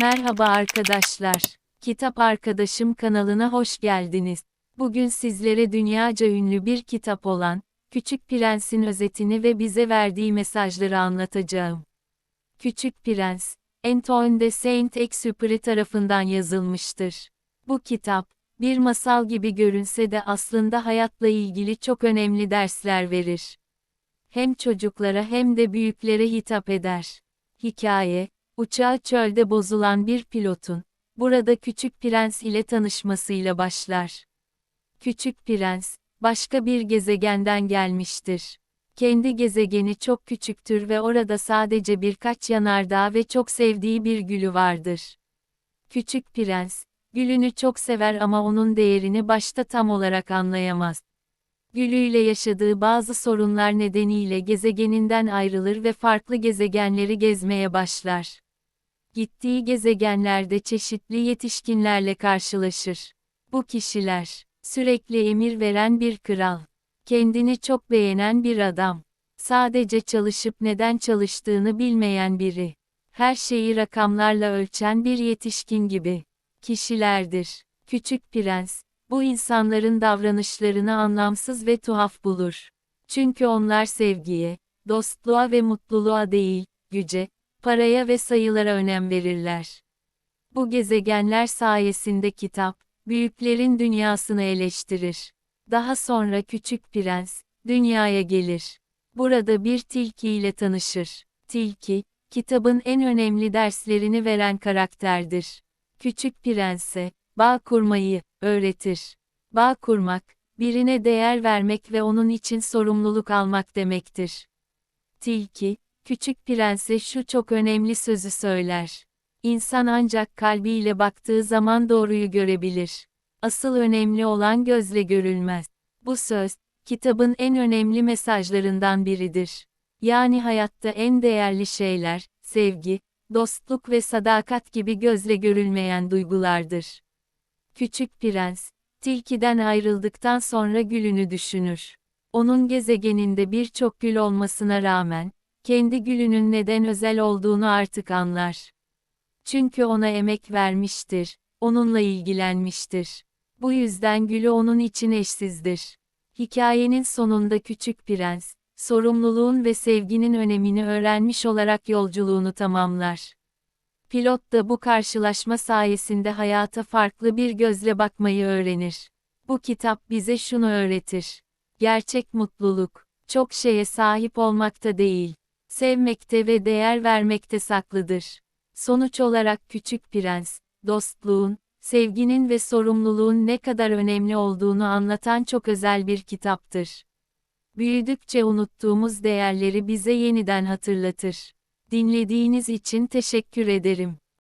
Merhaba arkadaşlar. Kitap Arkadaşım kanalına hoş geldiniz. Bugün sizlere dünyaca ünlü bir kitap olan Küçük Prens'in özetini ve bize verdiği mesajları anlatacağım. Küçük Prens, Antoine de Saint-Exupéry tarafından yazılmıştır. Bu kitap, bir masal gibi görünse de aslında hayatla ilgili çok önemli dersler verir. Hem çocuklara hem de büyüklere hitap eder. Hikaye, uçağı çölde bozulan bir pilotun, burada Küçük Prens ile tanışmasıyla başlar. Küçük Prens, başka bir gezegenden gelmiştir. Kendi gezegeni çok küçüktür ve orada sadece birkaç yanardağ ve çok sevdiği bir gülü vardır. Küçük Prens, gülünü çok sever ama onun değerini başta tam olarak anlayamaz. Gülüyle yaşadığı bazı sorunlar nedeniyle gezegeninden ayrılır ve farklı gezegenleri gezmeye başlar. Gittiği gezegenlerde çeşitli yetişkinlerle karşılaşır. Bu kişiler, sürekli emir veren bir kral, kendini çok beğenen bir adam, sadece çalışıp neden çalıştığını bilmeyen biri, her şeyi rakamlarla ölçen bir yetişkin gibi kişilerdir. Küçük Prens, bu insanların davranışlarını anlamsız ve tuhaf bulur. Çünkü onlar sevgiye, dostluğa ve mutluluğa değil, güce, paraya ve sayılara önem verirler. Bu gezegenler sayesinde kitap, büyüklerin dünyasını eleştirir. Daha sonra Küçük Prens, dünyaya gelir. Burada bir tilki ile tanışır. Tilki, kitabın en önemli derslerini veren karakterdir. Küçük Prens'e, bağ kurmayı, öğretir. Bağ kurmak, birine değer vermek ve onun için sorumluluk almak demektir. Tilki, Küçük Prens'e şu çok önemli sözü söyler. İnsan ancak kalbiyle baktığı zaman doğruyu görebilir. Asıl önemli olan gözle görülmez. Bu söz, kitabın en önemli mesajlarından biridir. Yani hayatta en değerli şeyler, sevgi, dostluk ve sadakat gibi gözle görülmeyen duygulardır. Küçük Prens, tilkiden ayrıldıktan sonra gülünü düşünür. Onun gezegeninde birçok gül olmasına rağmen, kendi gülünün neden özel olduğunu artık anlar. Çünkü ona emek vermiştir, onunla ilgilenmiştir. Bu yüzden gülü onun için eşsizdir. Hikayenin sonunda Küçük Prens, sorumluluğun ve sevginin önemini öğrenmiş olarak yolculuğunu tamamlar. Pilot da bu karşılaşma sayesinde hayata farklı bir gözle bakmayı öğrenir. Bu kitap bize şunu öğretir. Gerçek mutluluk, çok şeye sahip olmakta değil, sevmekte ve değer vermekte saklıdır. Sonuç olarak Küçük Prens, dostluğun, sevginin ve sorumluluğun ne kadar önemli olduğunu anlatan çok özel bir kitaptır. Büyüdükçe unuttuğumuz değerleri bize yeniden hatırlatır. Dinlediğiniz için teşekkür ederim.